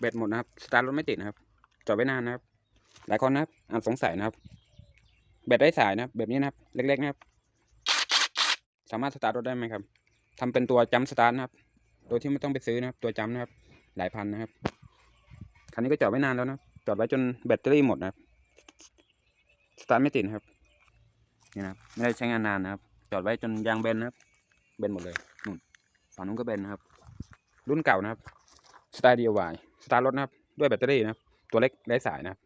เบ็ดหมดนะครับ สตาร์ทรถไม่ติดนะครับ จอดไว้นานนะครับ หลายคนนะครับอาจสงสัยนะครับเบ็ดได้สายนะครับแบบนี้นะครับ เล็กๆนะครับ สามารถสตาร์ทรถได้ไหมครับทำเป็นตัวจัมสตาร์ทนะครับ โดยที่ไม่ต้องไปซื้อนะครับ ตัวจัมนะครับ หลายพันนะครับ คันนี้ก็จอดไว้นานแล้วนะ จอดไว้จนแบตเตอรี่หมดนะครับ สตาร์ทไม่ติดครับ นี่นะครับ ไม่ได้ใช้งานนานนะครับ จอดไว้จนยางเบนนะครับ เบนหมดเลยนู่นฝั่งนู้นก็เบนนะครับ รุ่นเก่านะครับสไตล์ DIY สตาร์ทรถนะครับ ด้วยแบตเตอรี่นะครับ ตัวเล็กไร้สายนะครับ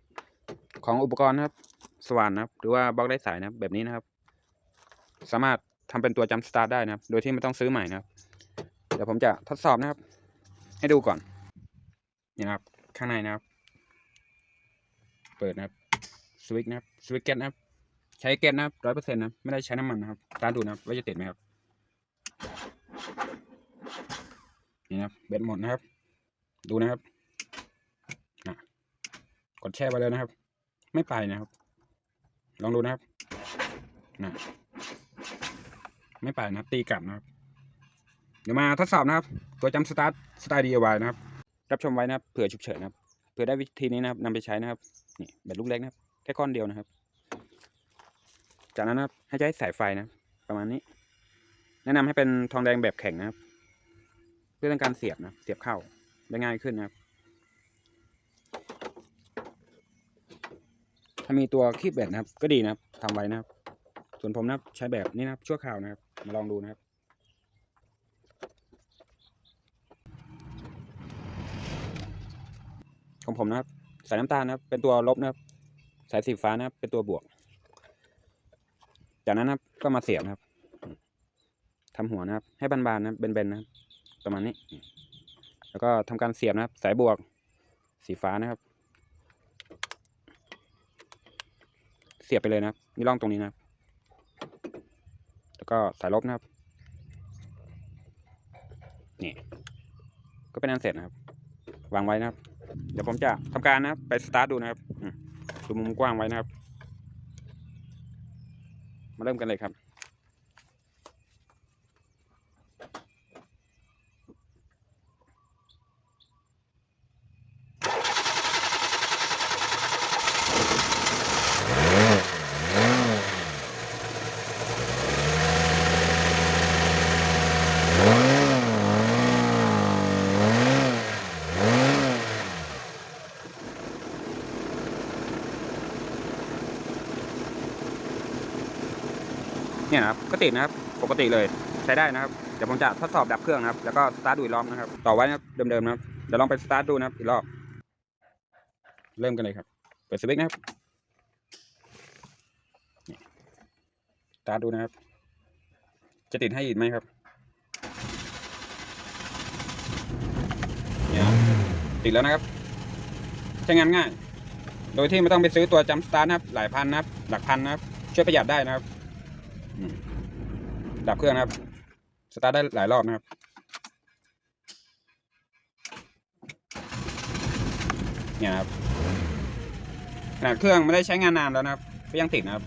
ของอุปกรณ์นะครับ สว่านนะครับ หรือว่าบล็อกไร้สายนะครับแบบนี้นะครับ สามารถทำเป็นตัวจัมป์สตาร์ทได้นะครับ โดยที่ไม่ต้องซื้อใหม่นะครับ เดี๋ยวผมจะทดสอบนะครับ ให้ดูก่อน นี่นะครับ ข้างในนะครับ เปิดนะครับ สวิตช์นะครับ สวิตช์แก๊สนะครับ ใช้แก๊สนะครับร้อยเปอร์เซ็นต์นะ ไม่ได้ใช้น้ำมันนะครับสตาร์ดูนะครับว่าจะติดไหมครับ นี่นะครับ เบ็ดหมดนะครับ ดูนะครับ กดแช่ไปเลยนะครับ ไม่ไปนะครับ ลองดูนะครับนะไม่ไปนะครับ ตีกลับนะครับ เดี๋ยวมาทดสอบนะครับ ตัวจำสตาร์ทสไตล์ DIY นะครับ รับชมไว้นะครับเผื่อฉุกเฉินนะครับเผื่อได้วิธีนี้นะครับนำไปใช้นะครับนี่เบ็ดลูกเล็กนะครับ แค่ก้อนเดียวนะครับ จากนั้นนะครับให้ใช้สายไฟนะครับประมาณนี้ แนะนำให้เป็นทองแดงแบบแข็งนะครับ เพื่อต้องการเสียบนะเสียบเข้าได้ง่ายขึ้นนะครับ ถ้า มีตัวคีบเบ็ดนะครับ ก็ดีนะครับทำไว้นะครับ ส่วนผมนะครับใช้แบบนี้นะครับ ชั่วคราวนะครับ มาลองดูนะครับของผมนะครับ สายน้ำตาลนะครับ เป็นตัวลบนะครับ สายสีฟ้านะครับ เป็นตัวบวก จากนั้นนะครับก็มาเสียบนะครับทำหัวนะครับ ให้บานๆนะครับเบนๆนะครับประมาณนี้ แล้วก็ทำการเสียบนะครับ สายบวกสีฟ้านะครับ เสียบไปเลยนะครับมีร่องตรงนี้นะครับ แล้วก็สายลบนะครับ นี่ ก็เป็นอันเสร็จนะครับ วางไว้นะครับ เดี๋ยวผมจะทำการนะครับ ไปสตาร์ทดูนะครับดูมุมกว้างไว้นะครับ มาเริ่มกันเลยครับ เนี่ยนะครับก็ติดนะครับปกติเลยใช้ได้นะครับเดี๋ยวผมจะทดสอบดับเครื่องนะครับ แล้วก็สตาร์ทดูอีกรอบนะครับ ต่อไว้นะครับเดิมๆนะครับเดี๋ยวลองไปสตาร์ทดูนะครับอีกรอบ เริ่มกันเลยครับ เปิดสวิตช์นะครับสตาร์ทดูนะครับ จะติดให้อีกไหมครับเนี่ยติดแล้วนะครับใช้งานง่าย โดยที่ไม่ต้องไปซื้อตัวจัมสตาร์ทนะครับ หลายพันนะครับ หลักพันนะครับ ช่วยประหยัดได้นะครับ ดับเครื่องนะครับ สตาร์ทได้หลายรอบนะครับ เนี่ยครับขนาดเครื่องไม่ได้ใช้งานนานแล้วนะครับ ก็ยังติดนะครับ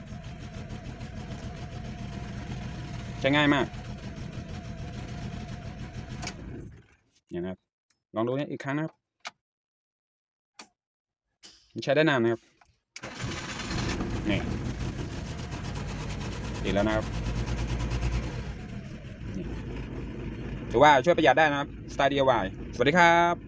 ใช้ง่ายมาก เนี่ยนะครับ ลองดูนี่อีกครั้งนะครับใช้ได้นานนะครับ นี่ ติดแล้วนะครับถือว่าช่วยประหยัดได้นะครับสไตล์ DIY สวัสดีครับ